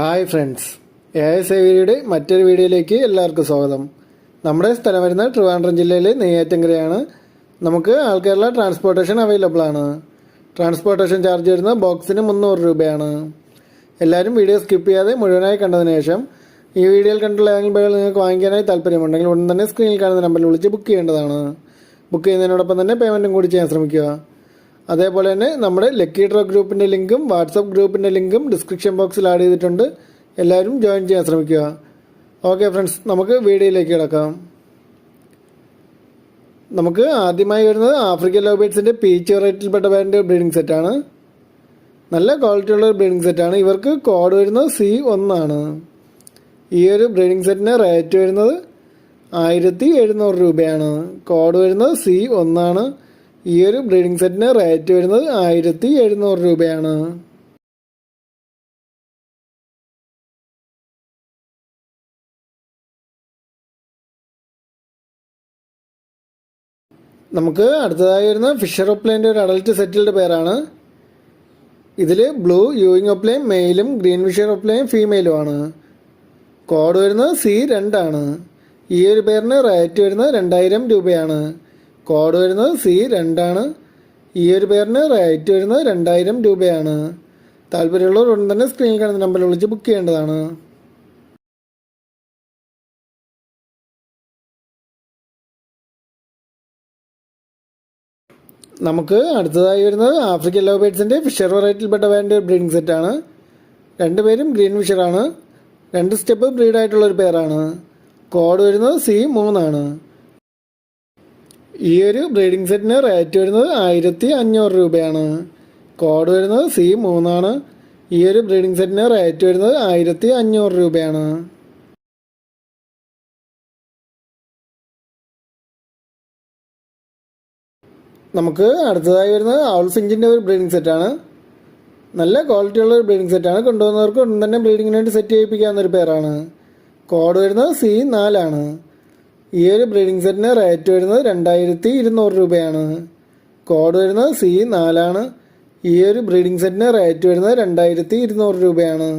Hi friends. A S ഐയുടെ മറ്റൊരു വീഡിയോയിലേക്ക് എല്ലാവർക്കും സ്വാഗതം. നമ്മുടെ സ്ഥലം വരുന്ന ട്രിവാൻഡ്രം ജില്ലയിലെ നെയ്യാറ്റങ്കരയാണ്. നമുക്ക് ആൾ ട്രാൻസ്പോർട്ടേഷൻ അവൈലബിൾ ആണ്. ട്രാൻസ്പോർട്ടേഷൻ ചാർജ് വരുന്ന ബോക്സിന് മുന്നൂറ് രൂപയാണ്. എല്ലാവരും വീഡിയോ സ്കിപ്പ് ചെയ്യാതെ മുഴുവനായി കണ്ടതിന് ശേഷം ഈ വീഡിയോയിൽ കണ്ടുള്ള ഏതെങ്കിലും ബൈകൾ നിങ്ങൾക്ക് വാങ്ങിക്കാനായി താല്പര്യമുണ്ടെങ്കിൽ ഉടൻ തന്നെ സ്ക്രീനിൽ കാണുന്ന നമ്പറിൽ വിളിച്ച് ബുക്ക് ചെയ്യേണ്ടതാണ്. ബുക്ക് ചെയ്യുന്നതിനോടൊപ്പം തന്നെ പേയ്മെന്റും കൂടി ചെയ്യാൻ ശ്രമിക്കുക. അതേപോലെ തന്നെ നമ്മുടെ ലക്കി ഡ്രോ ഗ്രൂപ്പിന്റെ ലിങ്കും വാട്സപ്പ് ഗ്രൂപ്പിന്റെ ലിങ്കും ഡിസ്ക്രിപ്ഷൻ ബോക്സിൽ ആഡ് ചെയ്തിട്ടുണ്ട്. എല്ലാവരും ജോയിൻ ചെയ്യാൻ ശ്രമിക്കുക. ഓക്കെ ഫ്രണ്ട്സ് നമുക്ക് വീഡിയോയിലേക്ക് കിടക്കാം. നമുക്ക് ആദ്യമായി വരുന്നത് ആഫ്രിക്കൻ ലോബേറ്റ്സിന്റെ പീച്ച് വെറൈറ്റിയിൽപ്പെട്ട ബാൻഡ് ബ്രീഡിംഗ് സെറ്റാണ് നല്ല ക്വാളിറ്റി ഉള്ള ബ്രീഡിംഗ് സെറ്റാണ് ഇവർക്ക് കോഡ് വരുന്നത് സി ഒന്നാണ് ഈ ഒരു ബ്രീഡിംഗ് സെറ്റിന് റേറ്റ് വരുന്നത് ആയിരത്തി എഴുന്നൂറ് രൂപയാണ്. കോഡ് വരുന്നത് സി ഒന്നാണ് ഈ ഒരു ബ്രീഡിംഗ് സെറ്റിന് റേറ്റ് വരുന്നത് ആയിരത്തി എഴുന്നൂറ് രൂപയാണ്. നമുക്ക് അടുത്തതായി വരുന്ന ഫിഷർ ഒപ്ലൈന്റെ ഒരു അഡൽറ്റ് സെറ്റിൽഡ് പേരാണ് ഇതിൽ ബ്ലൂ യൂയിങ് ഒപ്ലൈൻ മെയിലും ഗ്രീൻ ഫിഷർ ഒപ്ലൈൻ ഫീമെയിലുമാണ് കോഡ് വരുന്നത് സി രണ്ടാണ് ഈ ഒരു പേരിന് റേറ്റ് വരുന്നത് രണ്ടായിരം രൂപയാണ്. കോഡ് വരുന്നത് സി രണ്ടാണ്. ഈ ഒരു പേരിന് റേറ്റ് വരുന്നത് രണ്ടായിരം രൂപയാണ്. താല്പര്യമുള്ളവർ ഉടൻ തന്നെ സ്ക്രീനിൽ കാണുന്ന നമ്പറിൽ വിളിച്ച് ബുക്ക് ചെയ്യേണ്ടതാണ്. നമുക്ക് അടുത്തതായി വരുന്നത് ആഫ്രിക്കൻ ലവ് ബേഡ്സിന്റെ ഫിഷർ വെറൈറ്റിയിൽപ്പെട്ട ബാൻഡ് ബ്രീഡിംഗ് സെറ്റാണ് രണ്ടുപേരും ഗ്രീൻ ഫിഷറാണ് രണ്ട് സ്റ്റെപ്പ് ബ്രീഡായിട്ടുള്ളൊരു പേരാണ് കോഡ് വരുന്നത് സി മൂന്നാണ്. ഈ ഒരു ബ്രീഡിംഗ് സെറ്റിന് റേറ്റ് വരുന്നത് ആയിരത്തി അഞ്ഞൂറ് രൂപയാണ്. കോഡ് വരുന്നത് സി മൂന്നാണ്. ഈ ഒരു ബ്രീഡിംഗ് സെറ്റിന് റേറ്റ് വരുന്നത് ആയിരത്തി അഞ്ഞൂറ് രൂപയാണ്. നമുക്ക് അടുത്തതായി വരുന്നത് ഔൾ ഫിഞ്ചിന്റെ ഒരു ബ്രീഡിംഗ് സെറ്റാണ്. നല്ല ക്വാളിറ്റി ഉള്ള ഒരു ബ്രീഡിംഗ് സെറ്റാണ്. കൊണ്ടുവന്നവർക്ക് ഉടൻ തന്നെ ബ്രീഡിങ്ങിന് വേണ്ടി സെറ്റ് ചെയ്യിപ്പിക്കാവുന്ന ഒരു പേരാണ് കോഡ് വരുന്നത് സി നാലാണ്. ഈ ഒരു ബ്രീഡിംഗ് സെറ്റിന് റേറ്റ് വരുന്നത് രണ്ടായിരത്തി ഇരുന്നൂറ് രൂപയാണ്. കോഡ് വരുന്നത് സി നാലാണ്. ഈ ഒരു ബ്രീഡിംഗ് സെറ്റിന് റേറ്റ് വരുന്നത് രണ്ടായിരത്തി ഇരുന്നൂറ് രൂപയാണ്.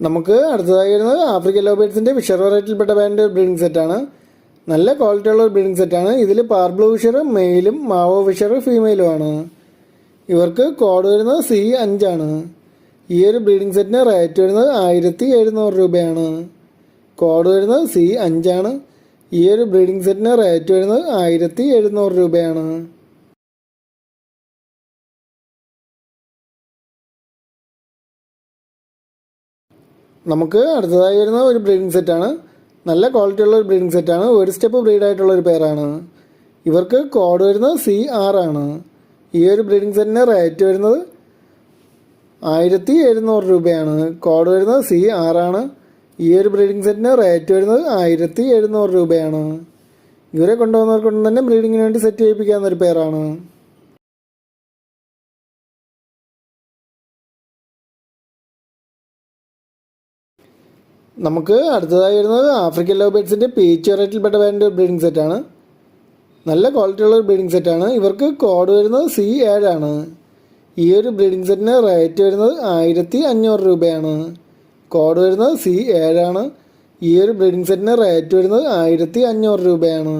നമുക്ക് അടുത്തതായി വരുന്നത് ആഫ്രിക്കൻ ലോബേറ്റ്സിന്റെ ഫിഷർ വെറൈറ്റിയിൽപ്പെട്ട ബാൻഡ് ബ്രീഡിംഗ് സെറ്റാണ് നല്ല ക്വാളിറ്റി ഉള്ള ഒരു ബ്രീഡിംഗ് സെറ്റാണ് ഇതിൽ പാർബ്ലൂ ഫിഷർ മെയിലും മാവോ ഫിഷർ ഫീമെയിലുമാണ് ഇവർക്ക് കോഡ് വരുന്നത് സി അഞ്ചാണ്. ഈ ഒരു ബ്രീഡിംഗ് സെറ്റിന് റേറ്റ് വരുന്നത് ആയിരത്തി എഴുന്നൂറ് രൂപയാണ്. കോഡ് വരുന്നത് സി അഞ്ചാണ്. ഈ ഒരു ബ്രീഡിംഗ് സെറ്റിന് റേറ്റ് വരുന്നത് ആയിരത്തി എഴുന്നൂറ് രൂപയാണ്. നമുക്ക് അടുത്തതായി വരുന്ന ഒരു ബ്രീഡിംഗ് സെറ്റാണ് നല്ല ക്വാളിറ്റി ഉള്ള ഒരു ബ്രീഡിംഗ് സെറ്റാണ് ഒരു സ്റ്റെപ്പ് ബ്രീഡായിട്ടുള്ള ഒരു പേരാണ് ഇവർക്ക് കോഡ് വരുന്നത് സി ആറാണ് ഈ ഒരു ബ്രീഡിംഗ് സെറ്റിന് റേറ്റ് വരുന്നത് ആയിരത്തി എഴുന്നൂറ് രൂപയാണ്. കോഡ് വരുന്നത് സി ആറാണ് ഈ ഒരു ബ്രീഡിംഗ് സെറ്റിന് റേറ്റ് വരുന്നത് ആയിരത്തി എഴുന്നൂറ് രൂപയാണ്. ഇവരെ കൊണ്ടുവന്നവർക്ക് കൊണ്ട് തന്നെ ബ്രീഡിങ്ങിന് വേണ്ടി സെറ്റ് ചെയ്യിപ്പിക്കാവുന്ന ഒരു പേരാണ്. നമുക്ക് അടുത്തതായി വരുന്നത് ആഫ്രിക്കൻ ലവ് ബേഡ്സിന്റെ പീച്ച് വെറൈറ്റിയിൽപ്പെട്ട ഒരു ബ്രീഡിംഗ് സെറ്റാണ്. നല്ല ക്വാളിറ്റി ഉള്ള ഒരു ബ്രീഡിംഗ് സെറ്റാണ്. ഇവർക്ക് കോഡ് വരുന്നത് സി ഏഴാണ് ഈ ഒരു ബ്രീഡിംഗ് സെറ്റിന് റേറ്റ് വരുന്നത് ആയിരത്തി അഞ്ഞൂറ് രൂപയാണ്. കോഡ് വരുന്നത് സി ഏഴാണ് ഈ ഒരു ബ്രീഡിംഗ് സെറ്റിന് റേറ്റ് വരുന്നത് ആയിരത്തി അഞ്ഞൂറ് രൂപയാണ്.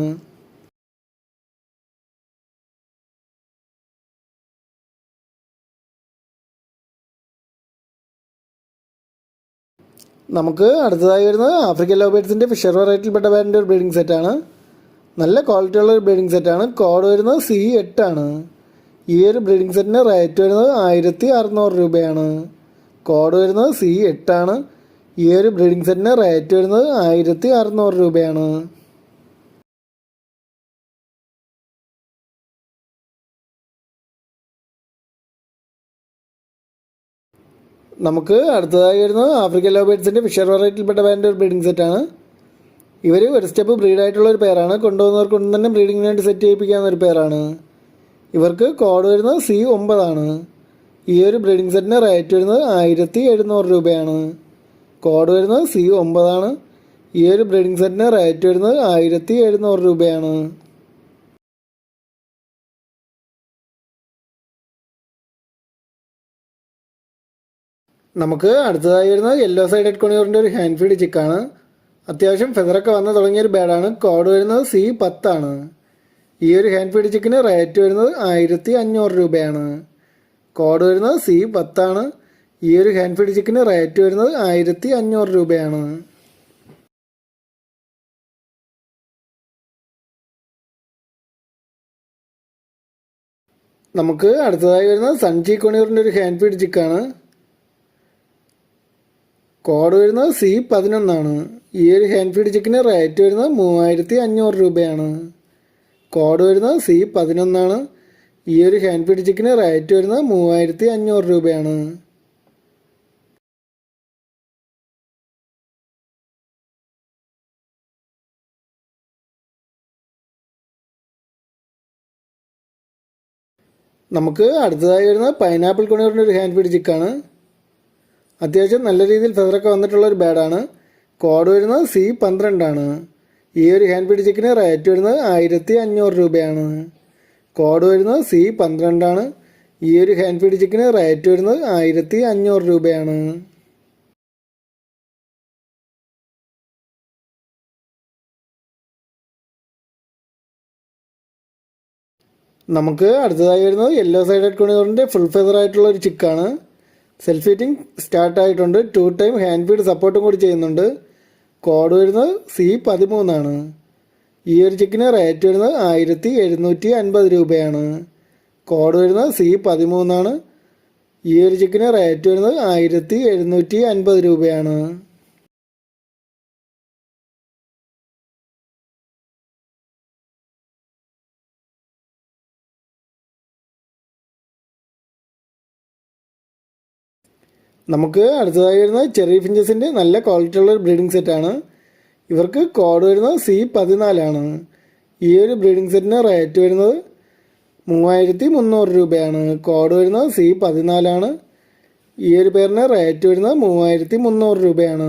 നമുക്ക് അടുത്തതായി വരുന്നത് ആഫ്രിക്കൻ ലോബേറ്റ്സിന്റെ ഫിഷർ വെറൈറ്റിയിൽപ്പെട്ട വേറെ ഒരു ബ്രീഡിംഗ് സെറ്റാണ് നല്ല ക്വാളിറ്റി ഉള്ള ഒരു ബ്രീഡിംഗ് സെറ്റാണ് കോഡ് വരുന്നത് സി എട്ടാണ് ഈ ഒരു ബ്രീഡിംഗ് സെറ്റിന് റേറ്റ് വരുന്നത് ആയിരത്തി അറുന്നൂറ് രൂപയാണ്. കോഡ് വരുന്നത് സി എട്ടാണ് ഈ ഒരു ബ്രീഡിംഗ് സെറ്റിന് റേറ്റ് വരുന്നത് ആയിരത്തി അറുന്നൂറ് രൂപയാണ്. നമുക്ക് അടുത്തതായി വരുന്നത് ആഫ്രിക്കൻ ലോബേഡ്സിന്റെ ഫിഷർ വെറൈറ്റിയിൽപ്പെട്ട ബാൻഡ് ഒരു ബ്രീഡിംഗ് സെറ്റാണ് ഇവർ ഒരു സ്റ്റെപ്പ് ബ്രീഡായിട്ടുള്ള ഒരു പേരാണ് കൊണ്ടുവന്നവർക്ക് കൊണ്ട് തന്നെ ബ്രീഡിങ്ങിന് സെറ്റ് ചെയ്യിപ്പിക്കാവുന്ന ഒരു പേരാണ് ഇവർക്ക് കോഡ് വരുന്നത് സി ഒമ്പതാണ്. ഈ ഒരു ബ്രീഡിംഗ് സെറ്റിന് റേറ്റ് വരുന്നത് ആയിരത്തി എഴുന്നൂറ് രൂപയാണ്. കോഡ് വരുന്നത് സി ഒമ്പതാണ്. ഈ ഒരു ബ്രീഡിംഗ് സെറ്റിന് റേറ്റ് വരുന്നത് ആയിരത്തി എഴുന്നൂറ് രൂപയാണ്. നമുക്ക് അടുത്തതായി വരുന്നത് യെല്ലോ സൈഡഡ് കൊണിയൂറിന്റെ ഒരു ഹാൻഡ് ഫീഡ് ചിക്കാണ് അത്യാവശ്യം ഫെതറൊക്കെ വന്ന് തുടങ്ങിയ ഒരു ബാഡാണ് കോഡ് വരുന്നത് സി പത്താണ്. ഈ ഒരു ഹാൻഡ് ഫീഡ് ചിക്കന് റേറ്റ് വരുന്നത് ആയിരത്തി അഞ്ഞൂറ് രൂപയാണ്. കോഡ് വരുന്നത് സി പത്താണ്. ഈ ഒരു ഹാൻഡ് ഫീഡ് ചിക്കന് റേറ്റ് വരുന്നത് ആയിരത്തി അഞ്ഞൂറ് രൂപയാണ്. നമുക്ക് അടുത്തതായി വരുന്നത് സൺജി കൊണിയൂറിന്റെ ഒരു ഹാൻഡ് ഫീഡ് ചിക്കാണ് കോഡ് വരുന്നത് സി പതിനൊന്നാണ്. ഈ ഒരു ഹാൻഡ് ഫീഡ് ചിക്കിന് റേറ്റ് വരുന്നത് മൂവായിരത്തി അഞ്ഞൂറ് രൂപയാണ്. കോഡ് വരുന്നത് സി പതിനൊന്നാണ്. ഈ ഒരു ഹാൻഡ് ഫീഡ് ചിക്കിന് റേറ്റ് വരുന്നത് മൂവായിരത്തി അഞ്ഞൂറ് രൂപയാണ്. നമുക്ക് അടുത്തതായി വരുന്നത് പൈനാപ്പിൾ കൊണിയൂറിന്റെ ഒരു ഹാൻഡ് ഫീഡ് ചിക്കാണ് അത്യാവശ്യം നല്ല രീതിയിൽ ഫെദറൊക്കെ വന്നിട്ടുള്ള ഒരു ബാഡാണ് കോഡ് വരുന്നത് സി പന്ത്രണ്ടാണ്. ഈ ഒരു ഹാൻഡ് ഫീഡ് ചിക്കന് റേറ്റ് വരുന്നത് ആയിരത്തി അഞ്ഞൂറ് രൂപയാണ്. കോഡ് വരുന്നത് സി പന്ത്രണ്ടാണ്. ഈ ഒരു ഹാൻഡ് ഫീഡ് ചിക്കന് റേറ്റ് വരുന്നത് ആയിരത്തി അഞ്ഞൂറ് രൂപയാണ്. നമുക്ക് അടുത്തതായി വരുന്നത് യെല്ലോ സൈഡഡ് കുണിയോറിന്റെ ഫുൾ ഫെദർ ആയിട്ടുള്ള ഒരു ചിക്കാണ് സെൽഫ് ഹീറ്റിംഗ് സ്റ്റാർട്ട് ആയിട്ടുണ്ട് ടു ടൈം ഹാൻഡ് ഫീഡ് സപ്പോർട്ടും കൂടി ചെയ്യുന്നുണ്ട്. കോഡ് വരുന്നത് സി പതിമൂന്നാണ്. ഈ ഒരു ചിക്കന് റേറ്റ് വരുന്നത് ആയിരത്തി എഴുന്നൂറ്റി അൻപത് രൂപയാണ്. കോഡ് വരുന്നത് സി പതിമൂന്നാണ്. ഈ ഒരു ചിക്കന് റേറ്റ് വരുന്നത് ആയിരത്തി എഴുന്നൂറ്റി അൻപത് രൂപയാണ്. നമുക്ക് അടുത്തതായി വരുന്നത് ചെറി ഫിഞ്ചസിന്റെ നല്ല ക്വാളിറ്റി ഉള്ള ഒരു ബ്രീഡിംഗ് സെറ്റാണ് ഇവർക്ക് കോഡ് വരുന്നത് സി പതിനാലാണ് ഈ ഒരു ബ്രീഡിംഗ് സെറ്റിന് റേറ്റ് വരുന്നത് മൂവായിരത്തി മുന്നൂറ് രൂപയാണ്. കോഡ് വരുന്നത് സി പതിനാലാണ് ഈ ഒരു പേരിന് റേറ്റ് വരുന്നത് മൂവായിരത്തി മുന്നൂറ് രൂപയാണ്.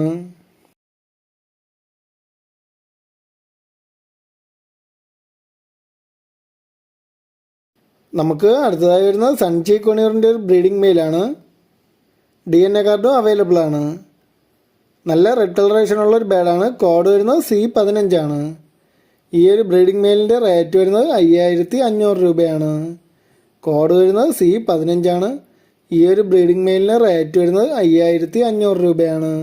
നമുക്ക് അടുത്തതായി വരുന്നത് സൺചി കൊണിയറിന്റെ ഒരു ബ്രീഡിംഗ് മെയിലാണ് ഡി എൻ എ കാർഡും അവൈലബിൾ ആണ്. നല്ല റെഡ് കളറേഷൻ ഉള്ള ഒരു ബേഡാണ് കോഡ് വരുന്നത് സി പതിനഞ്ചാണ് ഈ ഒരു ബ്രീഡിംഗ് മെയിലിന്റെ റേറ്റ് വരുന്നത് അയ്യായിരത്തി അഞ്ഞൂറ് രൂപയാണ്. കോഡ് വരുന്നത് സി പതിനഞ്ചാണ് ഈ ഒരു ബ്രീഡിംഗ് മെയിലിന് റേറ്റ് വരുന്നത് അയ്യായിരത്തി അഞ്ഞൂറ് രൂപയാണ്.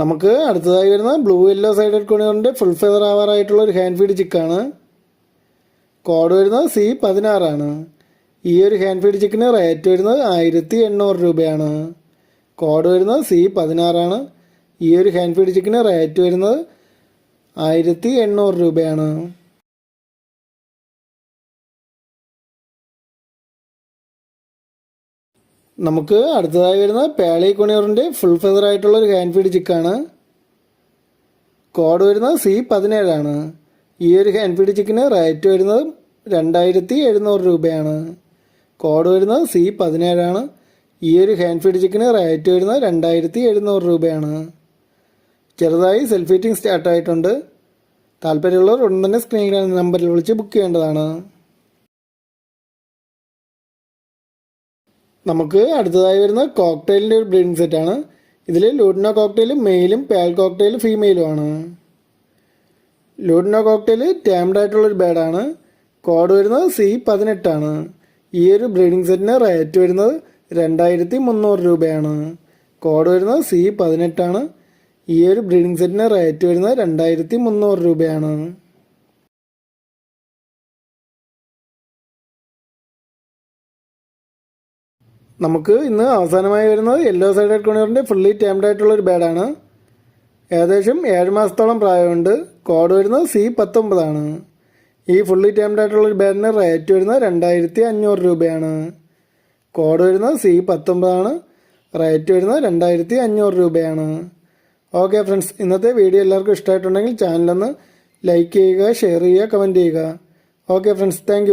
നമുക്ക് അടുത്തതായി വരുന്ന ബ്ലൂ യെല്ലോ സൈഡഡ് കൊണിയോറിന്റെ ഫുൾ ഫെദർ ആവാറായിട്ടുള്ള ഒരു ഹാൻഡ് ഫീഡ് ചിക്കാണ് കോഡ് വരുന്നത് സി പതിനാറാണ് ഈ ഒരു ഹാൻഡ് ഫീഡ് ചിക്കിന് റേറ്റ് വരുന്നത് ആയിരത്തി എണ്ണൂറ് രൂപയാണ്. കോഡ് വരുന്നത് സി പതിനാറാണ് ഈ ഒരു ഹാൻഡ് ഫീഡ് ചിക്കിന് റേറ്റ് വരുന്നത് ആയിരത്തി എണ്ണൂറ് രൂപയാണ്. നമുക്ക് അടുത്തതായി വരുന്ന പേളി കുണിയറിന്റെ ഫുൾ ഫെദർ ആയിട്ടുള്ള ഒരു ഹാൻഡ് ഫീഡ് ചിക്കാണ് കോഡ് വരുന്നത് സി പതിനേഴാണ് ഈ ഒരു ഹാൻഡ് ഫീഡ് ചിക്കിന് റേറ്റ് വരുന്നത് രണ്ടായിരത്തി എഴുന്നൂറ് രൂപയാണ്. കോഡ് വരുന്നത് സി പതിനേഴാണ് ഈ ഒരു ഹാൻഡ് ഫീഡ് ചിക്കിന് റേറ്റ് വരുന്നത് രണ്ടായിരത്തി എഴുന്നൂറ് രൂപയാണ്. ചെറുതായി സെൽഫ് ഫീറ്റിംഗ് സ്റ്റാർട്ടായിട്ടുണ്ട് താല്പര്യമുള്ളവർ ഉടൻ തന്നെ സ്ക്രീനിൽ നമ്പറിൽ വിളിച്ച് ബുക്ക് ചെയ്യേണ്ടതാണ്. നമുക്ക് അടുത്തതായി വരുന്ന കോക്ടെയിലിന്റെ ഒരു ബ്രീഡിംഗ് സെറ്റാണ് ഇതിൽ ലൂഡിനോ കോക്ടെയിൽ മെയിലും പാൽ കോക്ടെയിൽ ഫീമെയിലുമാണ് ലൂഡിനോ കോക്ടെയിൽ ടാംഡ് ആയിട്ടുള്ള ഒരു ബേഡാണ് കോഡ് വരുന്നത് സി പതിനെട്ടാണ് ഈ ഒരു ബ്രീഡിംഗ് സെറ്റിന് റേറ്റ് വരുന്നത് രണ്ടായിരത്തി മുന്നൂറ് രൂപയാണ്. കോഡ് വരുന്നത് സി പതിനെട്ടാണ് ഈ ഒരു ബ്രീഡിംഗ് സെറ്റിന് റേറ്റ് വരുന്നത് രണ്ടായിരത്തി മുന്നൂറ് രൂപയാണ്. നമുക്ക് ഇന്ന് അവസാനമായി വരുന്നത് യെല്ലോ സൈഡഡ് കോണിയറിന്റെ ഫുള്ളി ടൈംഡ് ആയിട്ടുള്ള ഒരു ബാഡാണ് ഏകദേശം ഏഴ് മാസത്തോളം പ്രായമുണ്ട്. കോഡ് വരുന്നത് സി പത്തൊമ്പതാണ് ഈ ഫുള്ളി ടൈംഡ് ആയിട്ടുള്ള ഒരു ബാഡിന് റേറ്റ് വരുന്നത് രണ്ടായിരത്തി അഞ്ഞൂറ് രൂപയാണ്. കോഡ് വരുന്നത് സി പത്തൊമ്പതാണ് റേറ്റ് വരുന്നത് രണ്ടായിരത്തി അഞ്ഞൂറ് രൂപയാണ്. ഓക്കെ ഫ്രണ്ട്സ് ഇന്നത്തെ വീഡിയോ എല്ലാവർക്കും ഇഷ്ടമായിട്ടുണ്ടെങ്കിൽ ചാനലൊന്ന് ലൈക്ക് ചെയ്യുക ഷെയർ ചെയ്യുക കമന്റ് ചെയ്യുക. Okay friends thank